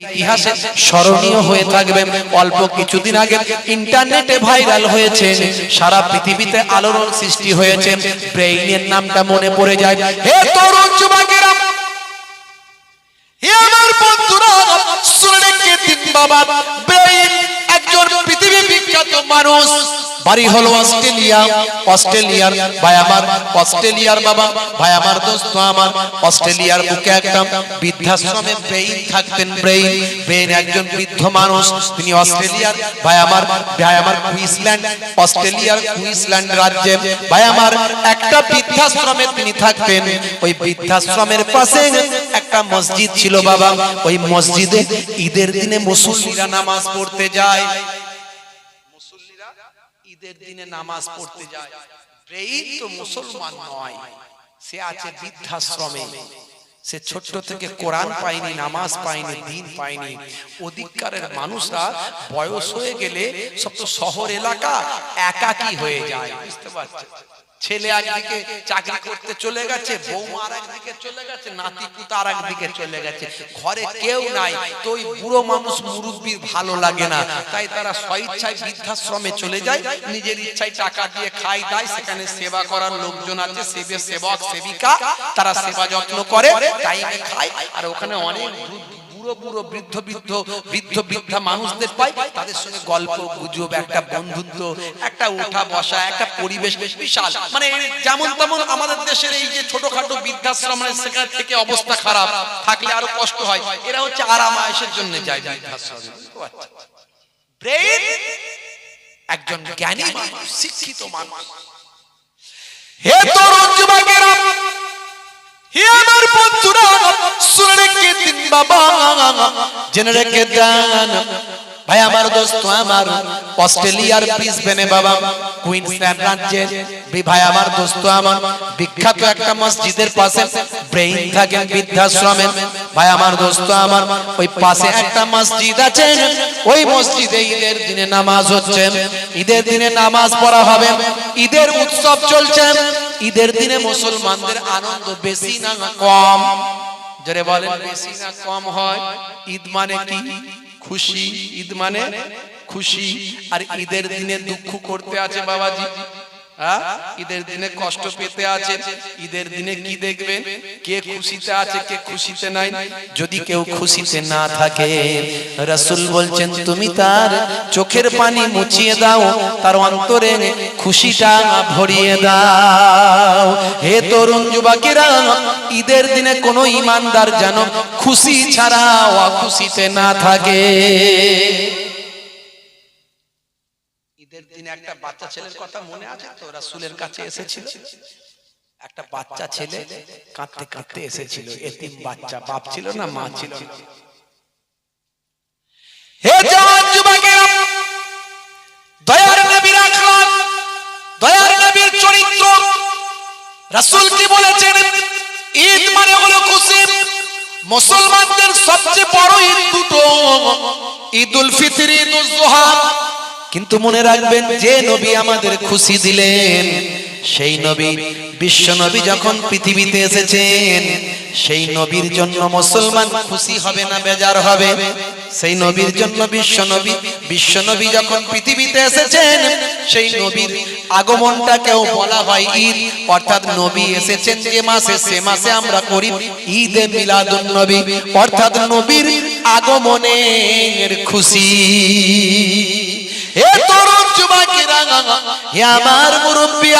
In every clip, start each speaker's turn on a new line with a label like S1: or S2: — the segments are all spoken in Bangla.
S1: ইতিহাসে স্মরণীয় হয়ে থাকবে। অল্প কিছুদিন আগে ইন্টারনেটে ভাইরাল হয়েছে। সারা পৃথিবীতে আলোড়ন সৃষ্টি হয়েছে। ব্রেইনের নামটা মনে পড়ে যায়। বাবা। ব্রেইন একজন মানুষ, বাড়ি হলো অস্ট্রেলিয়া। অস্ট্রেলিয়ার ভাই আমার, অস্ট্রেলিয়ার বাবা। ভাই আমার দোস্ত আমার, অস্ট্রেলিয়ার বুকে একটা বৃদ্ধাশ্রমে ব্রেইন থাকতেন ব্রেইন ব্রেইন একজন বৃদ্ধ মানুষ, তিনি অস্ট্রেলিয়ার। ভাই আমার ভাই আমার কুইন্সল্যান্ড, অস্ট্রেলিয়ার কুইন্সল্যান্ড রাজ্যে। ভাই আমার একটা বৃদ্ধাশ্রমে তিনি থাকতেন। ওই বৃদ্ধাশ্রমের পাশে একটা মসজিদ ছিল বাবা। ওই মসজিদে ঈদের দিনে মুসল্লিরা নামাজ পড়তে যায়। ঈদের দিনে নামাজ পড়তে যায়। মুসলমান নয়, সে আছে বৃদ্ধাশ্রমে। সে ছোট্ট থেকে কোরআন পায়নি, নামাজ পায়নি, দিন পায়নি। অধিকারের মানুষরা বয়স হয়ে গেলে সব তো শহর এলাকা একাকি হয়ে যায়, বুঝতে পারছেন? ছেলে একদিকে চাকরি করতে চলে গেছে বৌমা আর একদিকে চলে গেছে, নাতি পুতা আর একদিকে চলে গেছে। ঘরে কেউ নাই, তো ওই বুড়ো মানুষ মুরব্বীর ভালো লাগে না। তাই তারা স্বইচ্ছায় বৃদ্ধাশ্রমে চলে যায়, নিজের ইচ্ছায় টাকা দিয়ে খাই দায়, সেখানে সেবা করার লোকজন আছে, সেবে সেবক, সেবিকা, তারা সেবা যত্ন করে টাইমে খায়, আর ওখানে অনেক বুড়ো বুড়ো বৃদ্ধ বৃদ্ধ বৃদ্ধ বৃদ্ধা মানুষদের পাই, তাদের সঙ্গে গল্প, গুজব, একটা বন্ধুত্ব, একটা ওঠা বসা, একটা পরিবেশ বেশ বিশাল। মানে যেমন তেমন আমাদের দেশের এই যে ছোটখাটো বৃদ্ধাশ্রম মানে সেখানে থেকে অবস্থা খারাপ, থাকলে আরও কষ্ট হয়। এরা হচ্ছে আরাম আয়েসের জন্য যায় বৃদ্ধাশ্রমে একজন জ্ঞানী শিক্ষিত মানুষ। হে তরুণ যুবকেরা হে আমার বন্ধুরা শুনে রেখে দিন বাবা জেনে রেখে দেন। ভাই, আমার দোস্ত, আমার অস্ট্রেলিয়ার ব্রিসবেনে বাবা, কুইন্সল্যান্ড রাজ্যের বি- ভাই, আমার দোস্ত, আমার বিখ্যাত একটা মসজিদের পাশে ব্রেইন থাকেন বৃদ্ধাশ্রমে। ভাই, আমার দোস্ত, আমার ওই পাশে একটা মসজিদ আছে। ওই মসজিদে ঈদের দিনে নামাজ হচ্ছে। ঈদের দিনে নামাজ পড়া হবে। ঈদের উৎসব চলছে। ঈদের দিনে মুসলমানদের আনন্দ বেশি না কম? যারা বলেন, বেশি না কম হয়? ঈদ মানে কি? খুশি ঈদ মানে খুশি আর ঈদের দিনে দুঃখ করতে আছে বাবাজি? ঈদের দিনে কষ্ট পেতে আছে। ঈদের দিনে কি দেখবে? কে খুশিতে আছে, কে খুশিতে নাই। যদি কেউ খুশিতে না থাকে, রসুল বলছেন, তুমি তার চোখের পানি মুছিয়ে দাও, তার অন্তরে খুশিটা ভরিয়ে দাও। হে তরুণ যুবকেরা, ঈদের দিনে কোনো ইমানদার যেন খুশি ছাড়া অখুশিতে না থাকে। দিনে একটা বাচ্চা ছেলের কথা মনে আছে তো? রাসূলের কাছে এসেছিল। একটা বাচ্চা ছেলে কাঁদতে কাঁদতে এসেছিল। এতিম বাচ্চা, বাপ ছিল না, মা ছিল। হে জওয়ান যুবকেরা, দয়ার নবীর আখলাক দয়ার নবীর চরিত্র রাসূল কি বলেছেন, ঈদ মানে হলো খুশি। মুসলমানদের সবচেয়ে বড় ঈদ দুটো। ঈদুল ফিতর, ঈদুল জুহা। কিন্তু মনে রাখবেন যে নবী আমাদের খুশি দিলেন সেই নবী বিশ্ব নবী যখন পৃথিবীতে এসেছেন সেই নবীর জন্য মুসলমান খুশি হবে না বেজার হবে। সেই নবীর জন্য বিশ্ব নবী বিশ্ব নবী যখন পৃথিবীতে এসেছেন সেই নবীর আগমনটাকেও বলা হয় ঈদ। অর্থাৎ নবী এসেছেন যে মাসে সে মাসে আমরা করি ঈদে মিলাদুন নবী। অর্থাৎ নবীর আগমনের খুশি। হে আমার মুরব্বী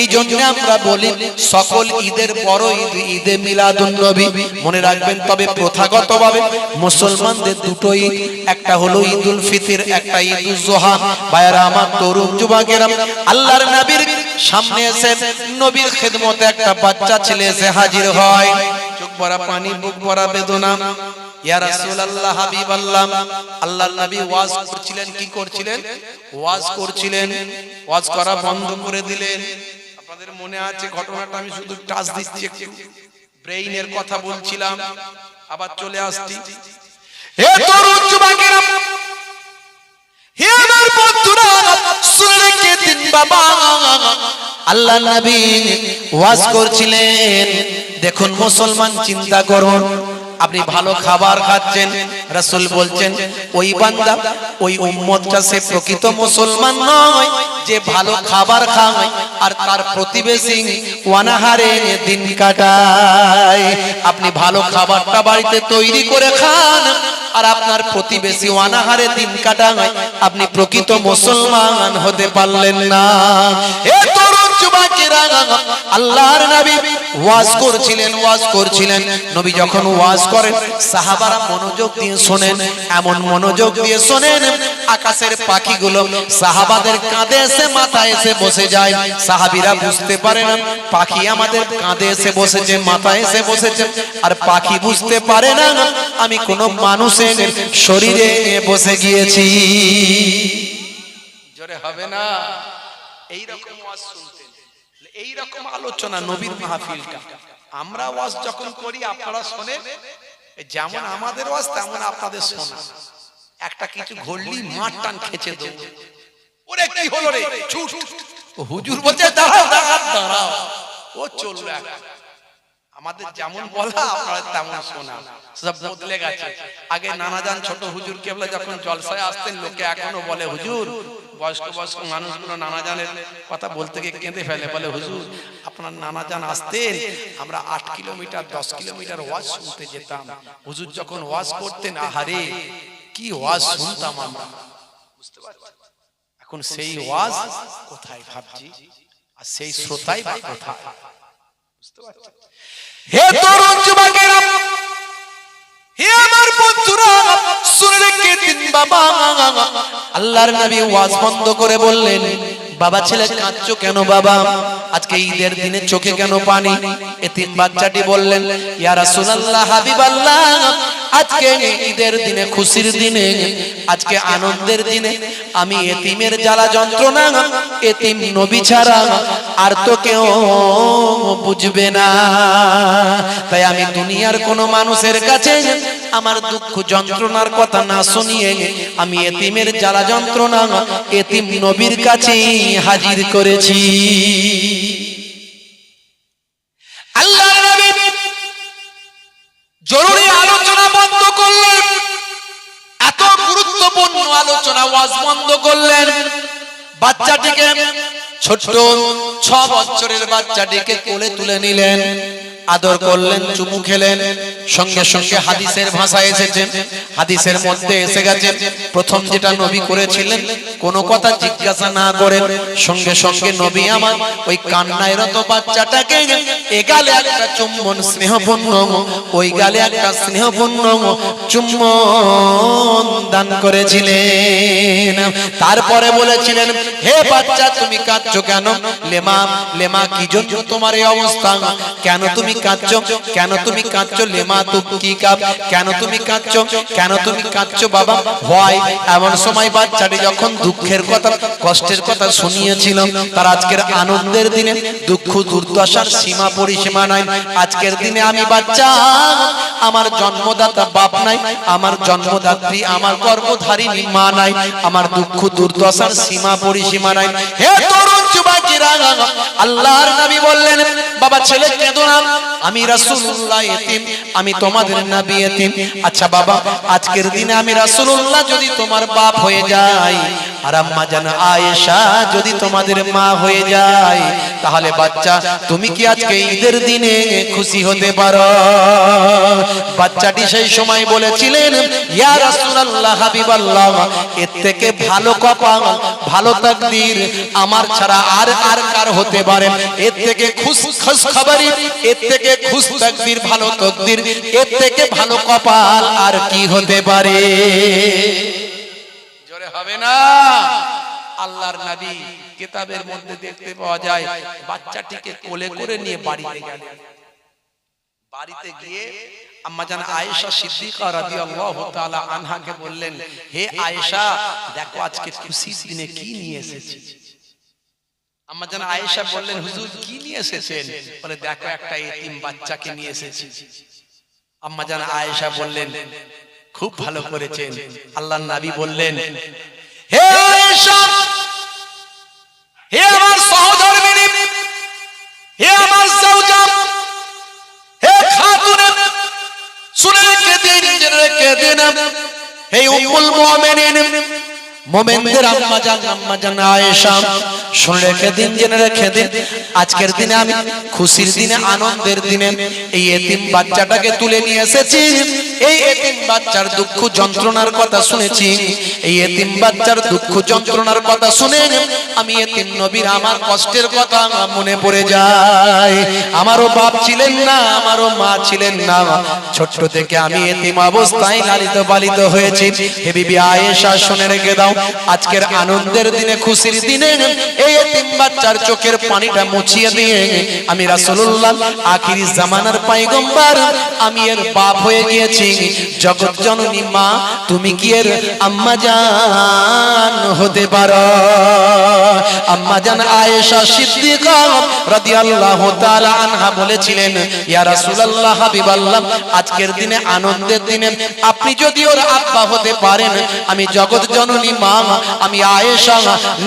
S1: এই জন্য আমরা বলি, সকল ঈদের বড় ঈদ ঈদে মনে রাখবেন, তবে মুসলমানদের দুটো ঈদ, একটা হলো ফিতর, একটা ঈদুল জোহা। আমার তরুণ আল্লাহর নবীর সামনে এসে নবীর খেদমতে একটা বাচ্চা ছেলে এসে হাজির হয়। চোখ পানি, বুক বেদনা। ইয়া রাসূলুল্লাহ, হাবিবাল্লাহ। আল্লাহর ওয়াজ করছিলেন, কি করছিলেন? ওয়াজ করছিলেন। ওয়াজ করা বন্ধ করে দিলেন। মনে আছে ঘটনাটা? আমি শুধু দিচ্ছি ব্রেইনের কথা বলছিলাম। আবার চলে আসছি। আল্লাহ নবী ওয়াজ করছিলেন। দেখুন, মুসলমান চিন্তা করুন। আপনি ভালো খাবার খাচ্ছেন, রাসূল বলছেন, ওই বান্দা, ওই উম্মতটা সে প্রকৃত মুসলমান নয়, যে ভালো খাবার খায় আর তার প্রতিবেশী ওয়ানাহারে দিন কাটায়। আপনি ভালো খাবারটা বাড়িতে তৈরি করে খান আর আপনার প্রতিবেশী ওয়ানাহারে দিন কাটায়। আপনি প্রকৃত মুসলমান হতে পারলেন না। এ তরুণ ওয়াজ করেন শোনেন, এমন মনোযোগ দিয়ে শোনেন, আকাশের পাখিগুলো কাঁধে এসে, মাথায় এসে বসে যায়। সাহাবীরা বুঝতে পারে না, পাখি আমাদের কাঁধে এসে বসেছে, মাথায় এসে বসেছে। আর পাখি বুঝতে পারে না, আমি কোনো মানুষের শরীরে বসে গিয়েছি। জোরে হবে না? এই রকম ওয়াজ শুনতেন এই রকম আলোচনা নবীর মাহফিলটা। আমরা ওয়াজ যখন করি, আপনারা শোনেন, যেমন আমাদের ওয়াজ, তেমন আপনাদের শোনা একটা কিছু ঘড়লি মাঠ টান খেচে দেব। ওরে, কি হলো রে? ছুট। হুজুর বলছে, দাঁড়াও দাঁড়াও দাঁড়াও। ও এখন। আমাদের যেমন বলা, আপনারা তেমন শোনা। সব বদলে গেছে। আগে নানাজান ছোট হুজুর কেবলা যখন জলসায় আসতেন, লোকে এখনও বলে, হুজুর বয়স্ক বয়স্ক মানুষগুলো নানাজানের কথা বলতে গিয়ে কেঁদে ফেলে, বলে, হুজুর, আপনার নানাজান আসতেন, আমরা আট কিলোমিটার, দশ কিলোমিটার ওয়াজ শুনতে যেতাম। হুজুর যখন ওয়াজ করতেন, আহারে, কি ওয়াজ শুনতাম আমরা? বুঝতে এখন সেই ওয়াজ কোথায় ভাবছি? আর সেই শ্রোতাই বা কোথায়? বুঝতে পারছেন? হে হে আমার বন্ধুরা, শুনে রেখে দিন বাবা। আল্লাহর নবী ওয়াজ বন্ধ করে বললেন, বাবা ছেলে কাঁদছো কেন বাবা? আজকে ঈদের দিনে চোখে কেন পানি? এতিম বাচ্চাটি বললেন, ইয়া রাসূলুল্লাহ হাবিবাল্লাহ আজকে ঈদের দিনে, খুশির দিনে, আজকে আনন্দের দিনে আমি এতিমের জ্বালা যন্ত্রণা, এতিম নবী ছাড়া আর তো কেউ বুঝবে না। তাই আমি দুনিয়ার কোনো মানুষের কাছে আমার দুঃখ যন্ত্রণার কথা না শুনিয়ে আমি এতিমের জ্বালা যন্ত্রণা এতিম নবীর কাছে হাজির করেছি। আল্লাহ জরুরি আলোচনা বন্ধ করলেন। এত গুরুত্বপূর্ণ আলোচনা ওয়াজ বন্ধ করলেন। বাচ্চাটিকে ছোট্ট ছ বছরের বাচ্চাটিকে কোলে তুলে নিলেন, আদর করলেন, চুমু খেলেন, সঙ্গে সঙ্গে হাদিসের ভাষা এসেছে হাদিসের মধ্যে এসে গেছে, প্রথম যেটা নবী করেছিলেন, কোনো কথা জিজ্ঞাসা না করে সঙ্গে সঙ্গে নবী আমার ওই কান্নায় রত বাচ্চাটাকে এগালে একটা চুম্বন স্নেহপূর্ণ, ওই গালে একটা স্নেহপূর্ণ চুম্বন দান করেছিলেন। তারপরে বলেছিলেন, হে বাচ্চা, তুমি কাঁদছো কেন? লেমা লেমা, কি জন্য তোমার এই অবস্থা? কেন তুমি কাঁদছো? কেন তুমি কাঁদছো? লেমা, তুমি কি কাপ? কেন তুমি কাঁদছো? কেন তুমি কাঁদছো বাবা? হয় এমন সময় বাচ্চাটি যখন দুঃখের কথা, কষ্টের কথা শুনিয়েছিল, তার আজকের আনন্দের দিনে দুঃখ, দুর্দশার সীমা পরিসীমা নাই। আজকের দিনে আমি বাচ্চা, আমার জন্মদাতা বাপ নাই, আমার জন্মদাত্রী, আমার গর্ভধারিণী মা নাই, আমার দুঃখ, দুর্দশার সীমা পরিসীমা নাই। হে তরুণ যুবকেরা আল্লাহর নবী বললেন, বাবা, ছেলে, কেঁদো না। আমি রাসূলুল্লাহ এতিম, আমি তোমাদের নবী এতিম। আচ্ছা বাবা, আজকের দিনে আমি রাসূলুল্লাহ যদি তোমার বাপ হয়ে যাই আর আম্মা জান, আয়েশা, যদি তোমাদের মা হয়ে যায়, তাহলে বাচ্চা, তুমি কি আজকে ঈদের দিনে খুশি হতে পারো? বাচ্চাটি সেই সময় বলেছিলেন, ইয়া রাসূলুল্লাহ, হাবিবাল্লাহ, এর থেকে ভালো কপাল, ভালো তাকদীর আমার ছাড়া আর আর কার হতে পারে? এর থেকে খুশ খুশ খবরই এর থেকে খুশ তাকদীর, ভালো তকদীর, এর থেকে ভালো কপাল আর কি হতে পারে? হবে না। আল্লাহর নবী কিতাবের মধ্যে দেখতে পাওয়া যায়, বাচ্চাটিকে কোলে করে নিয়ে বাড়িতে গেলেন। বাড়িতে গিয়ে আম্মা জান আয়েশা সিদ্দিকা রাদিয়াল্লাহু তাআলা আনহাকে বললেন, হে আয়েশা, দেখো আজকে খুশির দিনে কি নিয়ে এসেছি? আম্মা জান আয়েশা বললেন, হুজুর, কি নিয়ে এসেছেন? বলে, দেখো একটা এতিম বাচ্চাকে নিয়ে এসেছি। আম্মা জান আয়েশা বললেন খুব ভালো করেছেন। আল্লাহর নাবি বললেন হে হে আমার সহধর্মিনী হে আমার জাওজা হে খাতুনে শুনে দিন এই উম্মুল মুমিনিন মোমেনদের আম্মা জান আম্মা জান আয়েশা শুনে রেখে দিন জেনে রেখে দিন। আজকের দিনে আমি খুশির দিনে আনন্দের দিনে এই এতিম বাচ্চাটাকে তুলে নিয়ে এসেছি। এই এতিম বাচ্চার দুঃখ যন্ত্রণার কথা শুনেছি। এই এতিম বাচ্চার দুঃখ যন্ত্রণার কথা শুনে আমি এতিম নবীর আমার কষ্টের কথা মনে পড়ে যায়। আমারও বাপ ছিলেন না আমারও মা ছিলেন না। ছোট্ট থেকে আমি এতিম অবস্থায় লালিত পালিত হয়েছি। হে বিবি আয়েশা শুনে রেখে দাও। আজকের আনন্দের দিনে, খুশির দিনে এই এতিম বাচ্চার চোখের পানিটা মুছিয়ে দিয়ে আমি রাসূলুল্লাহ আখিরি জামানার পয়গম্বর আমি এর বাপ হয়ে গিয়েছি। জগৎ জননী মা, তুমি কি এর আম্মা জান হতে পারো? আম্মা জান আয়েশা সিদ্দিকা রাদিয়াল্লাহু তাআলা আনহা বলেছিলেন, ইয়া রাসূলুল্লাহ হাবিবাল্লাহ, আজকের দিনে আনন্দের দিনে আপনি যদি ওর আব্বা হতে পারেন, আমি জগৎ জননী মা, আমি আয়েশা,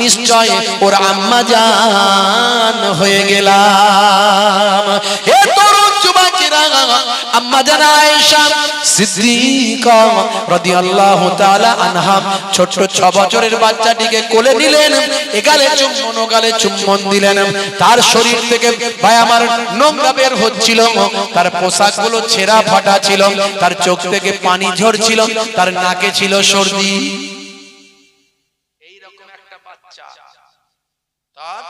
S1: নিশ্চয় ওর আম্মা জান হয়ে গেলাম। যুবকেরা আম্মা জান আয়েশা সিদ্দিকা রাদিয়াল্লাহু তাআলা আনহা ছোট্ট 6 বছরের বাচ্চাটিকে কোলে নিলেন, এগালে চুম্বন, ওগালে চুম্বন দিলেন। তার শরীর থেকে ভাই আমার নোংরা বের হচ্ছিল। তার পোশাকগুলো ছেঁড়া ফাটা ছিল। তার চোখ থেকে পানি ঝরছিল। তার নাকে ছিল সর্দি। এইরকম একটা বাচ্চা। তার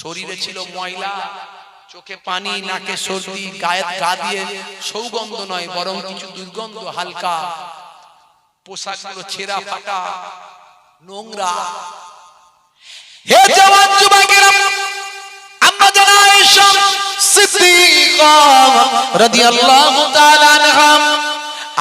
S1: শরীরে ছিল ময়লা। চোখে পানি, নাকে সর্দি, গায়ে গা দিয়ে সৌগন্ধ নয়, বরং কিছু দুর্গন্ধ, হালকা পোশাকগুলো ছেঁড়া ফাটা, নোংরা। হে জওয়ান আমরা রাদিয়াল্লাহু তাআলা আনহা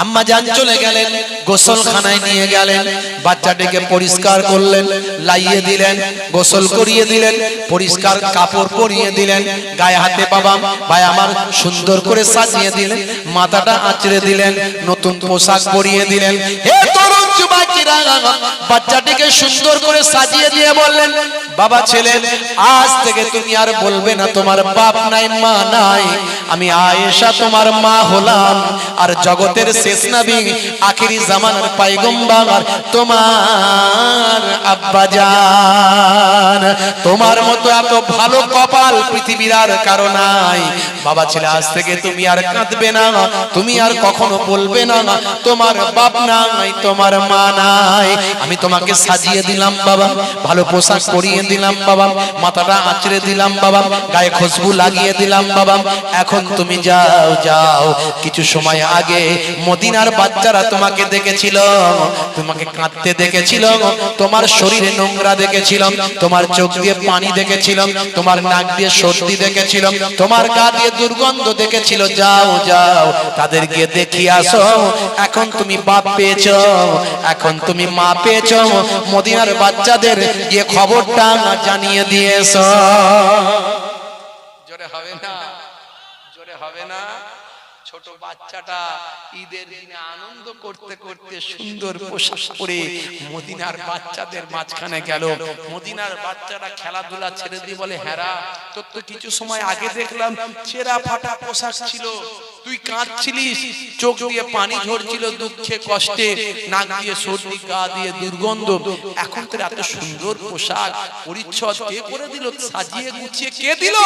S1: আম্মা জান চলে গেলেন, গোসলখানায় নিয়ে গেলেন, বাচ্চাটিকে পরিষ্কার করলেন, লাইয়ে দিলেন, গোসল করিয়ে দিলেন, পরিষ্কার কাপড় পরিয়ে দিলেন, গায়ে হাতে বাবা, ভাই আমার সুন্দর করে সাজিয়ে দিলেন, মাথাটা আঁচড়ে দিলেন, নতুন পোশাক পরিয়ে দিলেন। হে তরুণ বাচ্চাটিকে সুন্দর করে সাজিয়ে দিয়ে বললেন, বাবা ছেলে, আজ থেকে তুমি আর বলবে না তোমার বাপ নাই, মা নাই। আমি আয়েশা তোমার মা হলাম। আর জগতের শেষ আখিরি জামানার তোমার তোমার মতো এত ভালো কপাল পৃথিবীর আর কারও নাই। বাবা ছেলে, আজ থেকে তুমি আর কাঁদবে না, তুমি আর কখনো বলবে না, তোমার বাপ নাই, তোমার মা নাই আমি তোমাকে সাজিয়ে দিলাম, বাবা। ভালো পোশাক পরিয়ে দিলাম, বাবা। মাথাটা আঁচড়ে দিলাম, বাবা। গায়ে খুশবু লাগিয়ে দিলাম, বাবা। এখন তুমি যাও যাও। কিছু সময় আগে মদিনার বাচ্চারা তোমাকে দেখেছিল। তোমাকে কাঁদতে দেখেছিল। তোমার শরীরে নোংরা দেখেছিলাম তোমার চোখ দিয়ে পানি দেখেছিলাম তোমার নাক দিয়ে সর্দি দেখেছিলাম তোমার গা দিয়ে দুর্গন্ধ দেখেছিল। যাও যাও। তাদের গিয়ে দেখিয়ে আসো। এখন তুমি বাপ পেয়েছ। এখন তুমি মা পেয়েছ মদিনার বাচ্চাদের গিয়ে খবরটা জানিয়ে দিয়েছ। জোরে হবে না। ছোট বাচ্চাটা ঈদের দিনে আনন্দ করতে করতে সুন্দর পোশাক পরে মদিনার বাচ্চাদের মাঝখানে গেল। মদিনার বাচ্চারা খেলাধুলা ছেড়ে দিয়ে বলে হ্যাঁ তোর তো কিছু সময় আগে দেখলাম ছেঁড়া ফাটা পোশাক ছিল। তুই কাঁদছিলিস চোখ দিয়ে পানি ঝরছিল দুঃখে কষ্টে। নাক দিয়ে সর্দি গা দিয়ে দুর্গন্ধ। এখন তোর এত সুন্দর পোশাক পরিচ্ছদ কে করে দিল? সাজিয়ে গুছিয়ে কে দিল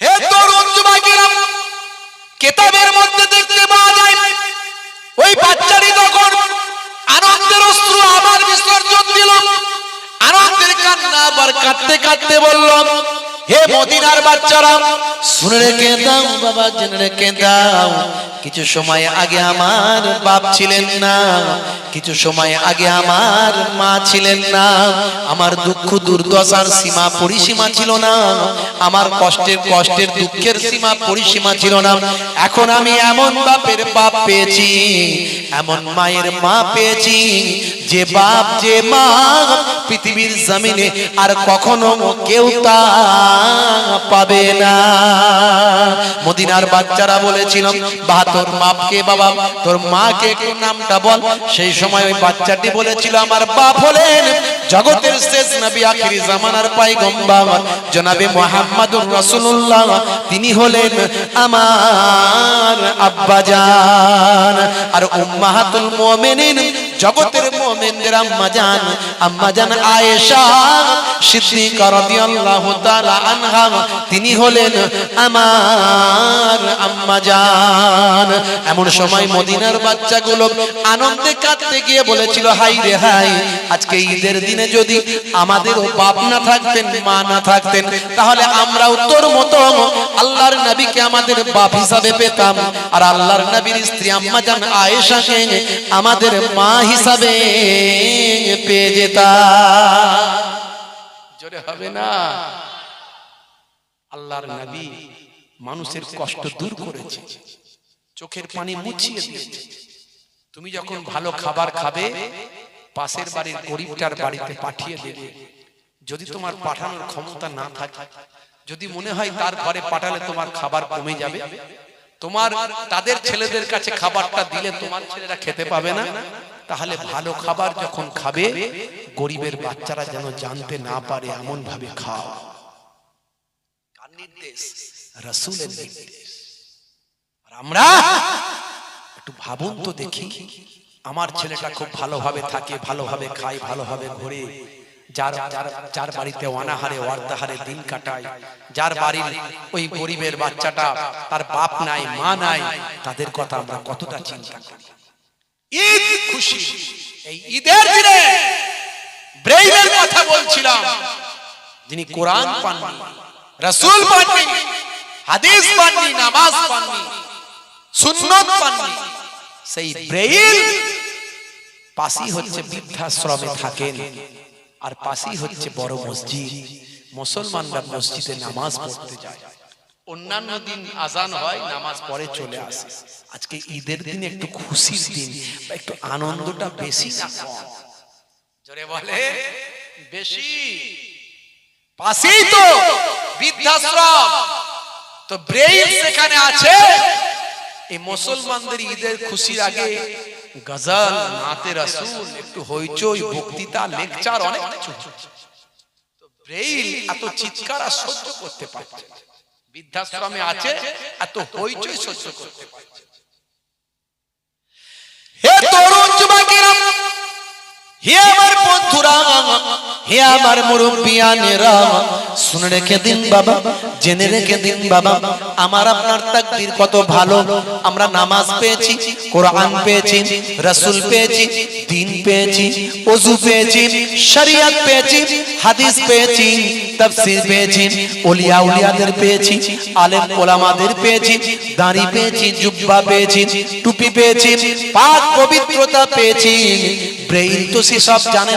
S1: হে তরুণ যুবকেরা কেতাবের মধ্যে দেখতে পাওয়া যায় ওই বাচ্চাটি তখন আনন্দের অস্ত্র আবার বিসর্জন দিল। আনন্দের কান্না আবার কাঁদতে কাঁদতে বললাম হে মদিনার বাচ্চারা, শুনে রেখে দাও বাবা, জেনে রেখে দাও। কিছু সময় আগে আমার বাপ ছিলেন না কিছু সময় আগে আমার মা ছিলেন না। আমার দুঃখ, দুর্দশার সীমা পরিসীমা ছিল না। আমার কষ্টের কষ্টের, দুঃখের সীমা পরিসীমা ছিল না। এখন আমি এমন বাপের বাপ পেয়েছি, এমন মায়ের মা পেয়েছি, যে বাপ, যে মা পৃথিবীর জমিনে আর কখনো কেউ তা পাবে না। মদিনার বাচ্চারা বলেছিলাম বা তোর বাপকে বাবা, তোর মাকে একটু নামটা বল। সেই সময় ওই বাচ্চাটি বলেছিল, আমার বাপ হলেন জগতের শেষ নবী, আখিরি জামানার পাইগম্বর। জনাবে মোহাম্মদুর রাসূলুল্লাহ, তিনি হলেন আমার আব্বাজান। আর উম্মাহাতুল মুমিনিন জগতের মুমিনদের আম্মাজান আম্মাজান আয়েশা সিদ্দিকা রাদিয়াল্লাহু তাআলা আনহা, তিনি হলেন আমার আম্মাজান এমন সময় মদিনার বাচ্চাগুলো আনন্দে কাঁদতে গিয়ে বলেছিল, হাই রে হাই, আজকে ঈদের দিনে যদি আমাদের বাপ না থাকতেন, মা না থাকতেন, তাহলে আমরাও তোর মতো আল্লাহর নবীকে আমাদের বাপ হিসাবে পেতাম। আর আল্লাহর নবীর স্ত্রী আম্মা আম্মাজান আয়েশাকে, আমাদের মা হিসাবে পেয়ে যেতাম। জোরে হবে না। আল্লাহর নবী মানুষের কষ্ট দূর করেছে। চোখের পানি মুছিয়ে দিয়েছে। তুমি যখন ভালো খাবার খাবে, পাশের বাড়ির গরিবটার বাড়িতে পাঠিয়ে দেবে। যদি তোমার পাঠানোর ক্ষমতা না থাকে, যদি মনে হয় তার ঘরে পাঠালে তোমার খাবার কমে যাবে, তোমার তাদের ছেলেদের কাছে খাবারটা দিলে তোমার ছেলেরা খেতে পাবে না। তাহলে ভালো খাবার যখন খাবে গরিবের বাচ্চারা যেন জানতে না পারে এমন ভাবে খাও। কার নির্দেশ? রাসূলের নির্দেশ। আমরা একটু ভাবুন তো দেখি আমার ছেলেটা খুব ভালোভাবে থাকে ভালোভাবে খায় ভালোভাবে ঘোরে। যার যার যার বাড়িতে অনাহারে ওয়ার্তাহারে দিন কাটায় যার বাড়ির ওই গরিবের বাচ্চাটা তার বাপ নাই মা নাই তাদের কথা আমরা কতটা চিন্তা করি। ঈদ খুশি। এই ঈদের দিনে কথা বলছিলাম। যিনি কোরআন পাননি পাননি, হাদিস পাননি, নামাজ পাননি, সুন্নত পাননি, সেই ব্রেইল পাশই হচ্ছে বৃদ্ধাশ্রমে থাকেন আর পাশেই হচ্ছে বড় মসজিদ। মুসলমানরা মসজিদে নামাজ পড়তে যায়। অন্যান্য দিন আজান হয় নামাজ পড়ে চলে আসে। আজকে ঈদের দিন একটু খুশির দিন বা একটু আনন্দটা বেশি না কম। জোরে বলে বেশি। পাশেই তো বৃদ্ধাশ্রম। তো ব্রেইল সেখানে আছে। এই মুসলমানদের ঈদের খুশির আগে গজল নাতে রাসূল একটু হইচই বক্তৃতা লেকচার অনেক কিছু। তো ব্রেইল এত চিৎকার আর সহ্য করতে পারছে না। বৃদ্ধাশ্রমে আছে এত হইচই সহ্য করতে পারছে। হে তরুণ যুবকেরা হে আমার হে আমার মুরব্বিয়ানেরা শুনে রেখে দিন বাবা, জেনে রেখে দিন বাবা, আমার আপনার কত ভালো। আমরা নামাজ পেয়েছি, কোরআন পেয়েছি, রাসূল পেয়েছি পেয়েছি, ওযু পেয়েছি পেয়েছি, হাদিস পেয়েছি, তাফসীর পেয়েছি, ওলিয়া উলিয়াদের পেয়েছি, আলেম ওলামাদের পেয়েছি, দাড়ি পেয়েছি, জুব্বা পেয়েছি, টুপি পেয়েছি, পাক পবিত্রতা পেয়েছি। ব্রেইল তো সে সব জানে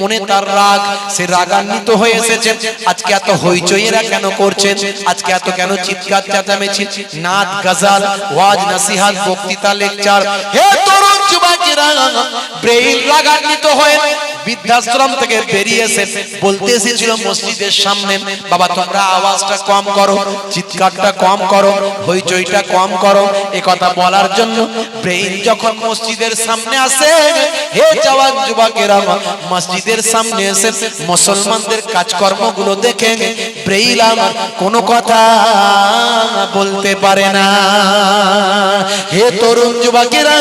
S1: মনে তার রাগ, সে রাগান্বিত হয়ে এসেছে। আজকে এত হইচই এরা কেন করছেন? আজকে এত কেন চিৎকার চেঁচামেচি? নাচ গজাল, ওয়াজ, নসিহাত, বক্তৃতা, লেকচার। হে তরুণ যুবকেরা ব্রেইল রাগান্বিত হয়ে বৃদ্ধাশ্রম থেকে বেরিয়ে এসে বলতে এসেছিল মসজিদের সামনে, বাবা, তোমরা আওয়াজটা কম করো, চিৎকারটা কম করো, হইচইটা কম করো। এ কথা বলার জন্য ব্রেইন যখন মসজিদের সামনে আসে, হে জওয়ান যুবকেরা, মসজিদের সামনে এসে মুসলমানদের কাজকর্মগুলো দেখে ব্রেইল আমার কোনো কথা বলতে পারে না। হে তরুণ যুবকেরা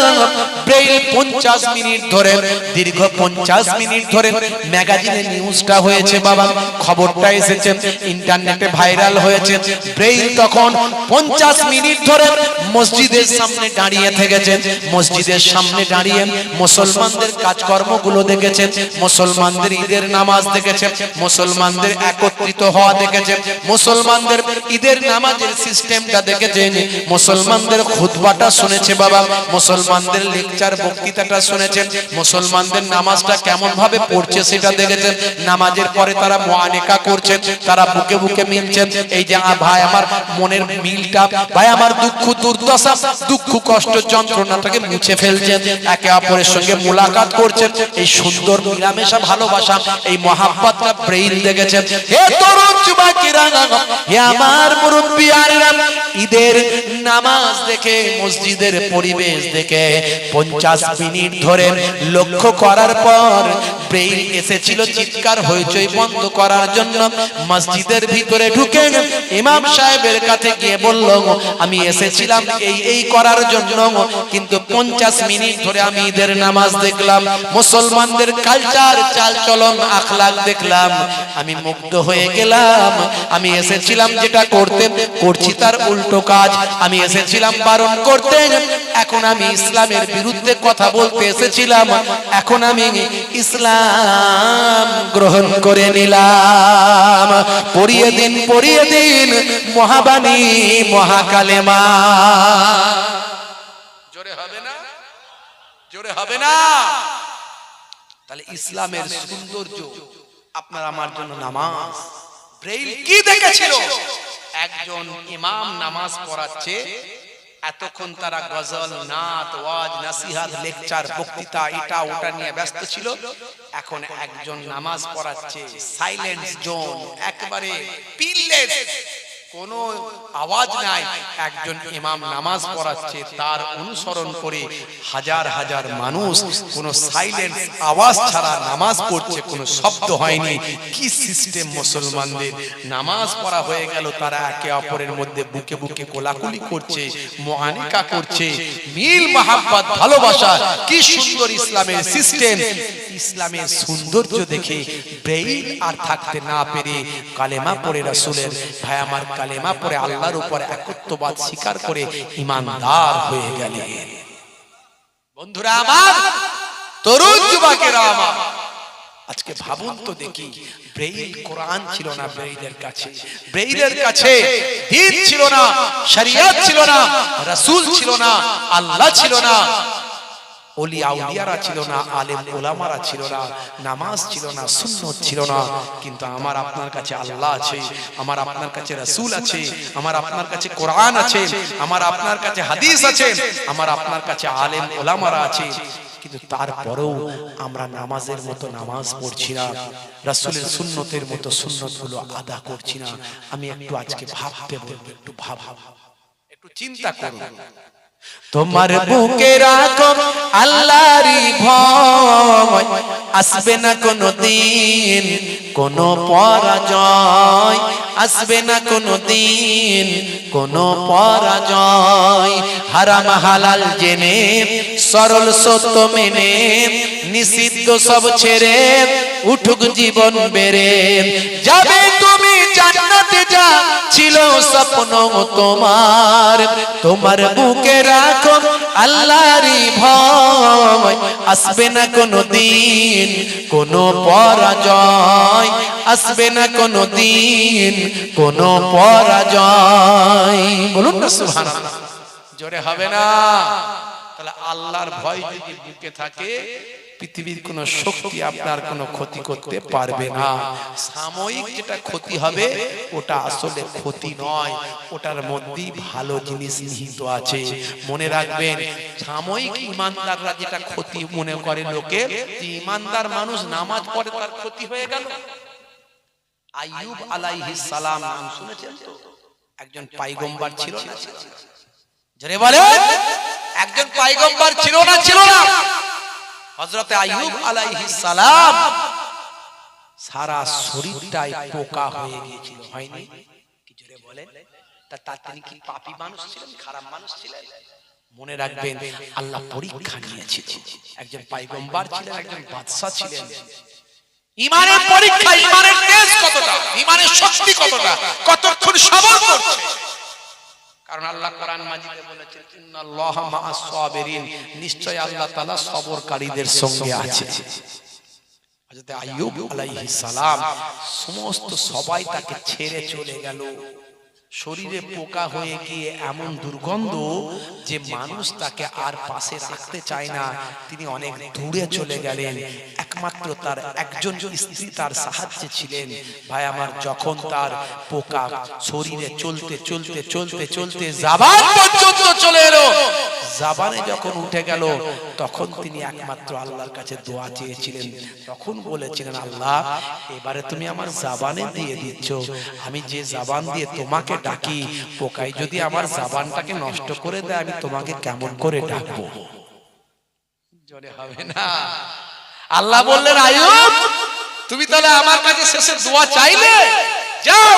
S1: ব্রেইল পঞ্চাশ মিনিট ধরে, দীর্ঘ পঞ্চাশ মিনিট ধরে ম্যাগাজিনে নিউজটা হয়েছে বাবা, খবরটা এসেছে ইন্টারনেটে ভাইরাল হয়েছে। ব্রেইল তখন পঞ্চাশ মিনিট ধরে মসজিদের সামনে দাঁড়িয়ে থেকেছেন মসজিদের সামনে দাঁড়িয়ে মুসলমানদের কাজকর্মগুলো দেখেছেন মুসলমানদের ঈদের নামাজ দেখেছেন মুসলমানদের একত্রিত হওয়া দেখেছেন মুসলমানদের ঈদের নামাজের সিস্টেমটা দেখেছেন মুসলমানদের খুতবাটা শুনেছে বাবা, মুসলমানদের লেকচার বক্তৃতাটা শুনেছেন মুসলমানদের নামাজটা কেমন ভাবে পড়ছে সেটা দেখেছেন? নামাজের পরে তারা মোয়ানেকা করছেন, তারা বুকে বুকে মিলছেন। এই যে ভাই, আমার মনের মিলটা, ভাই, আমার দুঃখ, দুর্দশা, দুঃখ, কষ্ট, যন্ত্রণাটাকে মুছে ফেলছেন। একে অপরের সঙ্গে মোলাকাত করছেন। এই সুন্দর মিলামেশা, ভালোবাসা, এই মহাব্বতটা ব্রেইন দেখেছেন। হে তরুণ যুবকেরা আমার মুরব্বিয়ারা ঈদের নামাজ দেখে মসজিদের পরিবেশ দেখে পঞ্চাশ মিনিট ধরে লক্ষ্য করার পর ব্রেইন এসেছিল চিৎকার হইচই বন্ধ করার জন্য। মসজিদের ভিতরে ঢুকে ইমাম সাহেবের কাছে গিয়ে বলল, আমি এসেছিলাম এই এই করার জন্য, কিন্তু পঞ্চাশ মিনিট ধরে আমি ঈদের নামাজ দেখলাম। মুসলমানদের কালচার চাল চলন আখলাক দেখলাম। আমি মুগ্ধ হয়ে গেলাম। আমি এসেছিলাম যেটা করতে, করছি তার উল্টো কাজ। আমি এসেছিলাম বারণ করতে। এখন আমি ইসলামের বিরুদ্ধে কথা বলতে এসেছিলাম। এখন আমি ইসলাম গ্রহণ করে নিলাম। পড়িয়ে দিন পড়িয়ে দিন, মহাবাণী মহাকালেমা। জোরে হবে না? জোরে হবে না? তাহলে ইসলামের সৌন্দর্য, আপনার আমার জন্য নামাজ। ব্রেইল কি দেখেছিল? একজন ইমাম নামাজ পড়াচ্ছে এতক্ষণ তারা গজল নাত ওয়াজ নাসিহাত লেকচার বক্তৃতা এটা ওটা নিয়ে ব্যস্ত ছিল। এখন একজন নামাজ পড়াচ্ছে সাইলেন্স জোন একবারে পিনলেস কোনো আওয়াজ নাই। একজন ইমাম নামাজ পড়াচ্ছে, তার অনুসরণ করে হাজার হাজার মানুষ কোনো সাইলেন্স আওয়াজ ছাড়া নামাজ পড়ছে, কোনো শব্দ হয়নি। কি সিস্টেম মুসলমানদের? নামাজ পড়া হয়ে গেল, তারা একে অপরের মধ্যে বুকে বুকে কোলাকুলি করছে, মহানিকা করছে। মিল, মাহাব্বত, ভালোবাসা, কি সুন্দর ইসলামের সিস্টেম ইসলামের সৌন্দর্য দেখে ব্রেইল আর থাকতে না পেরে কালেমা পড়ে রাসূলের ভাই আমার কালেমা পড়ে আল্লাহর উপর একত্ববাদ স্বীকার করে ইমানদার হয়ে গেলেন বন্ধুরা আমার, তরুণ যুবকেরা আমার, আজকে ভাবুন তো দেখি, ব্রেইল কোরআন ছিল না ব্রেইলের কাছে? ব্রেইলের কাছে দিন ছিল না, শরিয়ত ছিল না, রাসূল ছিল না, আল্লাহ ছিল না। ওলি আউলিয়ারা ছিল না, আলেম ওলামারা ছিল না, নামাজ ছিল না, সুন্নত ছিল না। কিন্তু আমার আপনার কাছে আল্লাহ আছে, আমার আপনার কাছে রাসূল আছে, আমার আপনার কাছে কোরআন আছে, আমার আপনার কাছে হাদিস আছে, আমার আপনার কাছে আলেম ওলামারা আছে। কিন্তু তারপরেও আমরা নামাজের মতো নামাজ পড়ছি না, রাসূলের সুন্নতের মতো সুন্নতগুলো আদা করছি না। আমি একটু আজকে ভাবতে বলব, একটু ভাব, একটু চিন্তা করুন। তোমার বুকে রাখো আল্লাহরই ভয়। আসবে না কোনো দিন কোনো পরাজয়। আসবে না কোনো দিন কোনো পরাজয়। হারাম হালাল জেনে সরল সত্য মেনে নিষিদ্ধ সব ছেড়ে উঠুক জীবন বেড়ে। যাবে তুমি জান্নাতে যা ছিল স্বপ্ন তোমার। তোমার বুকে রাখো আল্লাহরই ভয়। আসবে না কোনো দিন কোনো পরাজয়। আসবে না কোনো দিন কোনো পরাজয়। বলুন না জোরে হবে না। তাহলে আল্লাহর ভয় যদি বুকে থাকে পৃথিবীর কোন শক্তি আপনার কোনো ক্ষতি করতে পারবে না। সাময়িক যেটা ক্ষতি হবে, ওটা আসলে ক্ষতি নয়। ওটার মধ্যেই ভালো জিনিস নিহিত আছে। মনে রাখবেন, সাময়িক ইমানদাররা যেটা ক্ষতি মনে করে লোকে ইমানদার মানুষ নামাজ পড়ে তার ক্ষতি হয়ে গেল। আইয়ুব আলাইহিস সালাম, নাম শুনেছেন তো? একজন পাইগম্বার ছিল না? জোরে বলেন, একজন পাইগম্বার ছিল না ছিল না। হযরতে আইয়ুব আলাইহিস সালাম সারা শরীরটাই পোকা হয়ে গিয়েছিল হয়নি? কি জোরে বলেন? তা তার তিনি কি পাপী মানুষ ছিলেন খারাপ মানুষ ছিলেন? মনে রাখবেন আল্লাহ পরীক্ষা নিয়েছিলেন একজন পাইগম্বার ছিলেন একজন বাদশা ছিলেন। ইমানের পরীক্ষা ইমানের তেজ কতটা? ইমানের শক্তি কতটা? কতক্ষণ সবর করছে? কারণ আল্লাহ কোরআন মাজিদে বলেছেন, ইন্নাল্লাহ মাআস সাবিরিন। নিশ্চয় আল্লাহ তাআলা সবরকারীদের সঙ্গে আছে হযরত আইয়ুব আলাইহিস সালাম, সমস্ত সবাই তাকে ছেড়ে চলে গেল। শরীরে পোকা হয়ে গিয়ে এমন দুর্গন্ধ যে মানুষ তাকে আর পাশে রাখতে চায় না। তিনি অনেক দূরে চলে গেলেন। একমাত্র তার একজন স্ত্রী তার সাহায্যে ছিলেন। ভাই আমার যখন তার পোকা শরীরে চলতে চলতে চলতে চলতে জাবান পর্যন্ত চলে এলো। জাবানে যখন উঠে গেল তখন তিনি একমাত্র আল্লাহর কাছে দোয়া চেয়েছিলেন। তখন বলেছিলেন আল্লাহ এবারে তুমি আমার জাবানে দিয়ে দিচ্ছ। আমি যে জাবান দিয়ে তোমাকে ডাকি পোকাই যদি আমার জাবানটাকে নষ্ট করে দেয় আমি তোমাকে কেমন করে ডাকবো? জোরে হবে না। আল্লাহ বললেন আয়ুব তুমি তাহলে আমার কাছে শেষে দোয়া চাইলে? যাও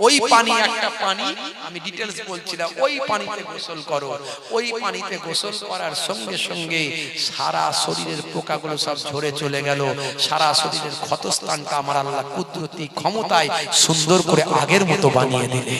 S1: ওই পানি একটা পানি আমি ডিটেলস বলছিলাম ওই পানিতে গোসল করো ওই পানিতে গোসল করার সঙ্গে সঙ্গে সারা শরীরের পোকাগুলো সব ঝরে চলে গেল সারা শরীরের ক্ষতস্থানটা আমার আল্লাহ কুদরতি ক্ষমতায় সুন্দর করে আগের মতো বানিয়ে দিলে